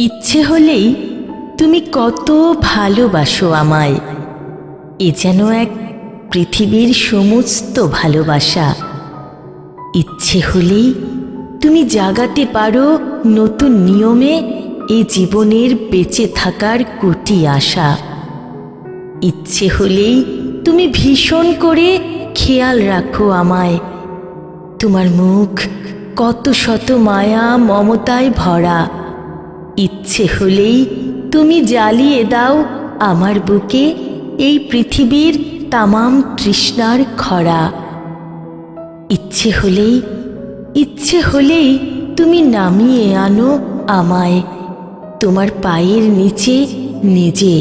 ইচ্ছে হলেই তুমি কত ভালোবাসো আমায়। এ যেন এক পৃথিবীর সমস্ত ভালোবাসা। ইচ্ছে হলেই তুমি জাগাতে পারো নতুন নিয়মে এ জীবনের বেঁচে থাকার কোটি আশা। ইচ্ছে হলেই তুমি ভীষণ করে খেয়াল রাখো আমায়। তোমার মুখ কত শত মায়া মমতায় ভরা। ইচ্ছে হলেই তুমি জ্বালিয়ে দাও আমার বুকে এই পৃথিবীর তামাম তৃষ্ণার খরা। ইচ্ছে হলেই ইচ্ছে হলেই তুমি নামিয়ে আনো আমায়, তোমার পায়ের নিচে নিজে।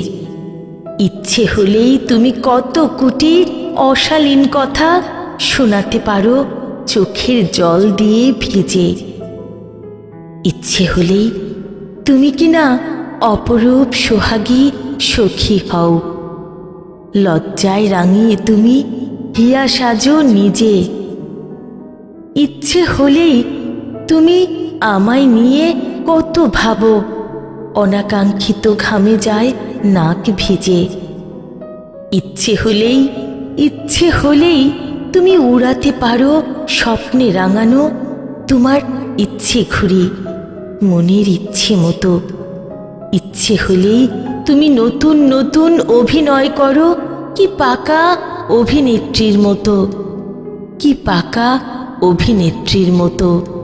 ইচ্ছে হলেই তুমি কত কুটি অশালীন কথা শোনাতে পারো চোখের জল দিয়ে ভিজে। ইচ্ছে হলেই তুমি কি না অপরূপ, সোহাগী, সখী হও। লজ্জায় রাঙিয়ে তুমি হিয়া সাজো নিজে। ইচ্ছে হলেই তুমি আমায় নিয়ে কত ভাবো, অনাকাঙ্ক্ষিত ঘামে যায় নাক ভিজে। ইচ্ছে হলেই ইচ্ছে হলেই তুমি উড়াতে পারো স্বপ্নে রাঙানো তোমার ইচ্ছে ঘুরি। মনের ইচ্ছে মতো। ইচ্ছে হলেই তুমি নতুন নতুন অভিনয় করো, কি পাকা অভিনেত্রীর মতো। কি পাকা অভিনেত্রীর মতো।